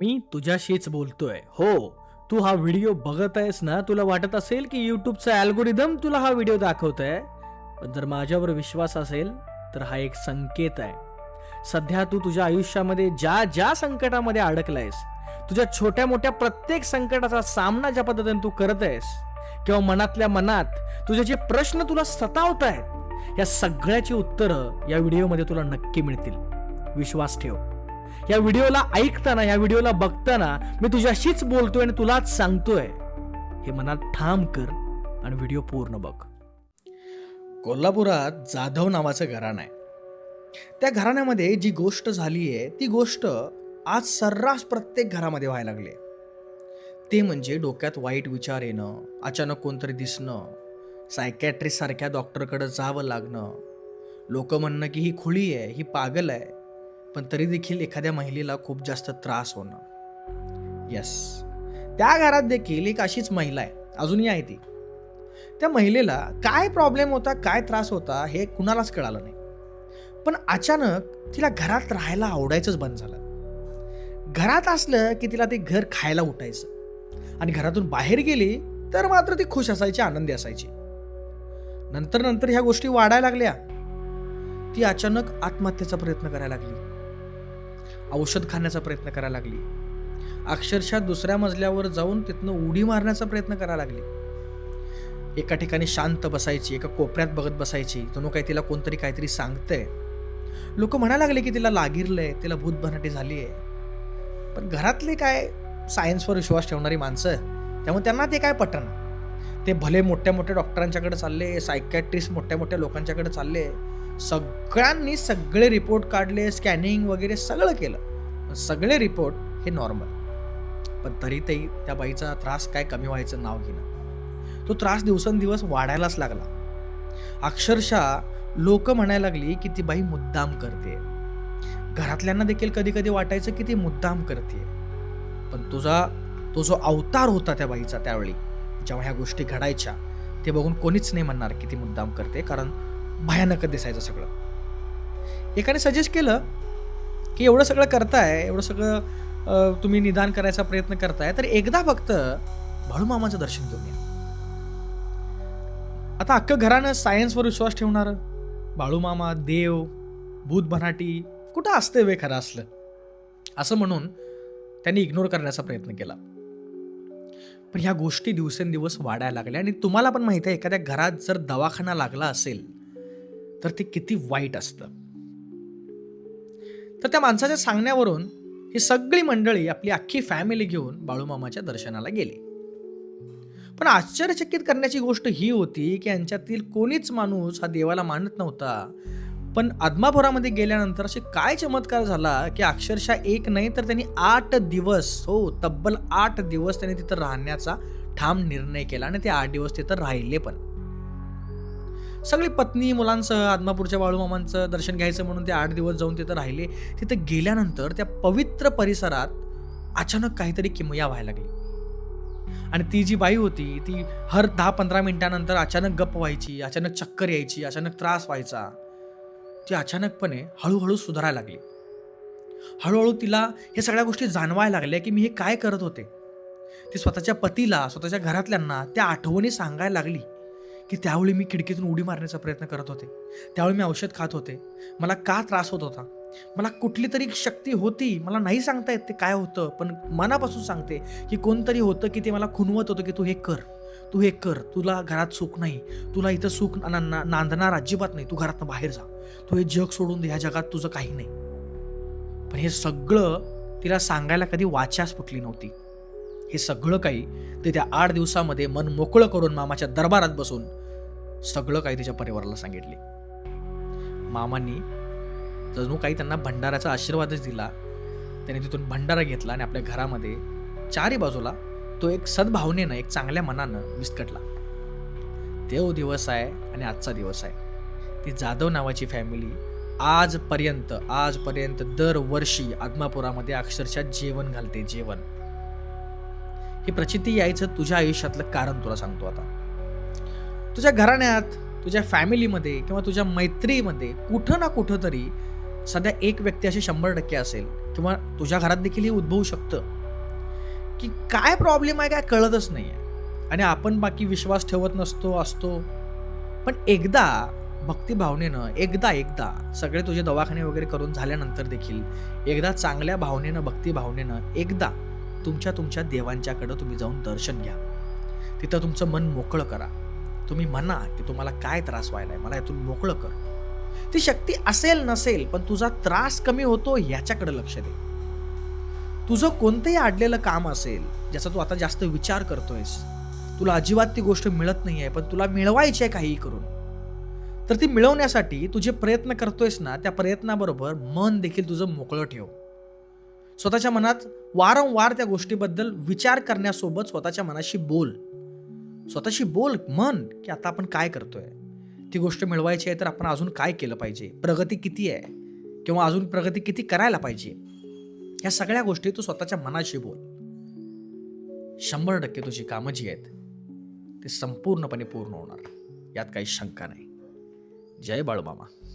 मी तुझ्याशीच बोलतोय. हो तू हा व्हिडिओ बघत आहेस ना तुला वाटत असेल की यूट्यूबचा अल्गोरिदम तुला हा व्हिडिओ दाखवतोय? पण जर माझ्यावर विश्वास असेल तर हा एक संकेत आहे. सध्या तू तुझ्या आयुष्यामध्ये ज्या ज्या संकटामध्ये अडकलायस तुझ्या छोट्या मोठ्या प्रत्येक संकटाचा सामना ज्या पद्धतीने तू करत आहेस किंवा मनातल्या मनात तुझे जे प्रश्न तुला सतावत आहेत या सगळ्याची उत्तरं या व्हिडिओमध्ये तुला नक्की मिळतील. विश्वास ठेव. या व्हिडिओला ऐकताना या व्हिडिओला बघताना मी तुझ्याशीच बोलतोय आणि तुलाच सांगतोय. हे मनात ठाम कर आणि व्हिडिओ पूर्ण बघ. कोल्हापुरात जाधव नावाचं घराणं आहे. त्या घराण्यामध्ये जी गोष्ट झाली आहे ती गोष्ट आज सर्रास प्रत्येक घरामध्ये व्हायला लागली आहे. ते म्हणजे डोक्यात वाईट विचार येणं अचानक कोणतरी दिसणं सायकॅट्रिस्टसारख्या डॉक्टरकडं जावं लागणं. लोक म्हणणं की ही खुळी आहे ही पागल आहे. पण तरी देखील एखाद्या महिलेला खूप जास्त त्रास होणं. यस त्या घरात देखील एक अशीच महिला आहे. अजूनही आहे ती. त्या महिलेला काय प्रॉब्लेम होता काय त्रास होता हे कुणालाच कळालं नाही. पण अचानक तिला घरात राहायला आवडायचंच बंद झालं. घरात असलं की तिला ते घर खायला उठायचं. आणि घरातून बाहेर गेली तर मात्र ती खुश असायची आनंदी असायची. नंतर नंतर ह्या गोष्टी वाढायला लागल्या. ती अचानक आत्महत्येचा प्रयत्न करायला लागली. औषध खाण्याचा प्रयत्न करायला लागली. अक्षरशः दुसऱ्या मजल्यावर जाऊन तिथनं उडी मारण्याचा प्रयत्न करायला लागली. एका ठिकाणी शांत बसायची एका कोपऱ्यात बघत बसायची. जणू काही तिला कोणतरी काहीतरी सांगतंय. लोक म्हणायला लागले की तिला लागिरलंय तिला भूतभनाटी झाली आहे पण घरातले काय सायन्सवर विश्वास ठेवणारी माणसं त्यामुळे त्यांना ते काय पटना. ते भले मोठ्या मोठ्या डॉक्टरांच्याकडे चालले सायकॅट्रिस्ट मोठ्या मोठ्या लोकांच्याकडे चालले सगळ्यांनी सगळे रिपोर्ट काढले स्कॅनिंग वगैरे सगळं केलं. सगळे रिपोर्ट हे नॉर्मल पण तरी ते त्या बाईचा त्रास काय कमी व्हायचं नाव घेणं. तो त्रास दिवसेंदिवस वाढायलाच लागला. अक्षरशः लोक म्हणायला लागली की ती बाई मुद्दाम करते. घरातल्यांना देखील कधी कधी वाटायचं की ती मुद्दाम करते. पण तुझा तो जो अवतार होता त्या बाईचा त्यावेळी जेव्हा ह्या गोष्टी घडायच्या ते बघून कोणीच नाही म्हणणार की ती मुद्दाम करते कारण भयानक दिसायचं सगळं. एकाने सजेस्ट केलं की एवढं सगळं करताय एवढं सगळं तुम्ही निदान करायचा प्रयत्न करताय तर एकदा फक्त बाळूमामाचं दर्शन घेऊन या. आता अख्खं घरानं सायन्सवर विश्वास ठेवणारं बाळूमामा देव भूत भनाटी कुठं असते वे खरं असलं? असं म्हणून त्यांनी इग्नोर करण्याचा प्रयत्न केला. पण ह्या गोष्टी दिवसेंदिवस वाढायला लागल्या आणि तुम्हाला पण माहिती आहे एखाद्या घरात जर दवाखाना लागला असेल तर ते किती वाईट असतं. तर त्या माणसाच्या सांगण्यावरून ही सगळी मंडळी आपली अख्खी फॅमिली घेऊन बाळूमामाच्या दर्शनाला गेली. पण आश्चर्यचकित करण्याची गोष्ट ही होती की यांच्यातील कोणीच माणूस हा देवाला मानत नव्हता. पण आदमापुरामध्ये गेल्यानंतर असे काय चमत्कार झाला की अक्षरशः एक नाही तर त्यांनी आठ दिवस हो तब्बल आठ दिवस त्यांनी तिथं राहण्याचा ठाम निर्णय केला आणि ते आठ दिवस तिथं राहिले पण. सगळी पत्नी मुलांसह आदमापूरच्या बाळूमामांचं दर्शन घ्यायचं म्हणून ते आठ दिवस जाऊन तिथं राहिले. तिथं गेल्यानंतर त्या पवित्र परिसरात अचानक काहीतरी किमया व्हायला लागली. आणि ती जी बाई होती ती हर दहा पंधरा मिनिटानंतर अचानक गप्प व्हायची अचानक चक्कर यायची अचानक त्रास व्हायचा. ती अचानकपणे हळूहळू सुधारायला लागली. हळूहळू तिला हे सगळ्या गोष्टी जाणवायला लागल्या की मी हे काय करत होते. ती स्वतःच्या पतीला स्वतःच्या घरातल्यांना त्या आठवणी सांगायला लागली. की त्यावेळी मी खिडकीतून उडी मारण्याचा प्रयत्न करत होते. त्यावेळी मी औषध खात होते. मला का त्रास होत होता? मला कुठली तरी शक्ती होती. मला नाही सांगता येत ते काय होतं पण मनापासून सांगते की कोणतरी होतं की ते मला खुनवत होतं की तू हे कर. तू हे कर. तुला घरात सुख नाही. तुला इथं सुख ना- ना- नांदणार अजिबात नाही. तू घरातनं बाहेर जा. तू हे जग सोडून दे. ह्या जगात तुझं काही नाही. पण हे सगळं तिला सांगायला कधी वाचाच फुटली नव्हती. हे सगळं काही ते त्या आठ दिवसामध्ये मन मोकळं करून मामाच्या दरबारात बसून सगळं काही तिच्या परिवाराला सांगितले. मामांनी जणू काही त्यांना भंडाराचा आशीर्वादच दिला. त्याने तिथून भंडारा घेतला आणि आपल्या घरामध्ये चारी बाजूला तो एक सद्भावनेनं एक चांगल्या मनानं विस्कटला. देव दिवस आहे आणि आजचा दिवस आहे. ती जाधव नावाची फॅमिली आजपर्यंत आजपर्यंत दरवर्षी आदमापुरामध्ये अक्षरशः जेवण घालते जेवण. ही प्रचिती यायचं तुझ्या आयुष्यातलं कारण तुला सांगतो आता. तुझ्या घराण्यात तुझ्या फॅमिलीमध्ये किंवा तुझ्या मैत्रीमध्ये कुठं ना कुठं तरी सध्या एक व्यक्ती अशी शंभर टक्के असेल किंवा तुझ्या घरात देखील हे उद्भवू शकतं. की काय प्रॉब्लेम आहे काय कळतच नाही आहे आणि आपण बाकी विश्वास ठेवत नसतो असतो. पण एकदा भक्तिभावनेनं एकदा एकदा सगळे तुझे दवाखाने वगैरे करून झाल्यानंतर देखील एकदा चांगल्या भावनेनं भक्तिभावनेनं एकदा तुमच्या तुमच्या देवांच्याकडं तुम्ही जाऊन दर्शन घ्या. तिथं तुमचं मन मोकळं करा. तुम्ही म्हणा की तुम्हाला काय त्रास व्हायला आहे मला यातून मोकळं कर. ती शक्ती असेल नसेल पण तुझा त्रास कमी होतो याच्याकडे लक्ष दे. तुझं कोणतंही अडलेलं काम असेल ज्याचा तू आता जास्त विचार करतोयस तुला अजिबात ती गोष्ट मिळत नाही आहे पण तुला मिळवायची आहे काहीही करून तर ती मिळवण्यासाठी तुझे प्रयत्न करतोयस ना त्या प्रयत्नाबरोबर मन देखील तुझं मोकळं ठेव. स्वतःच्या मनात वारंवार त्या गोष्टीबद्दल विचार करण्यासोबत स्वतःच्या मनाशी बोल. स्वतःशी बोल मन की आता आपण काय करतोय. ती गोष्ट मिळवायची आहे तर आपण अजून काय केलं पाहिजे? प्रगती किती आहे? किंवा अजून प्रगती किती करायला पाहिजे? या सगळ्या गोष्टी तू स्वतःच्या मनाशी बोल. शंभर टक्के तुझी कामं जी आहेत ते संपूर्णपणे पूर्ण होणार. यात काही शंका नाही. जय बाळूमामा.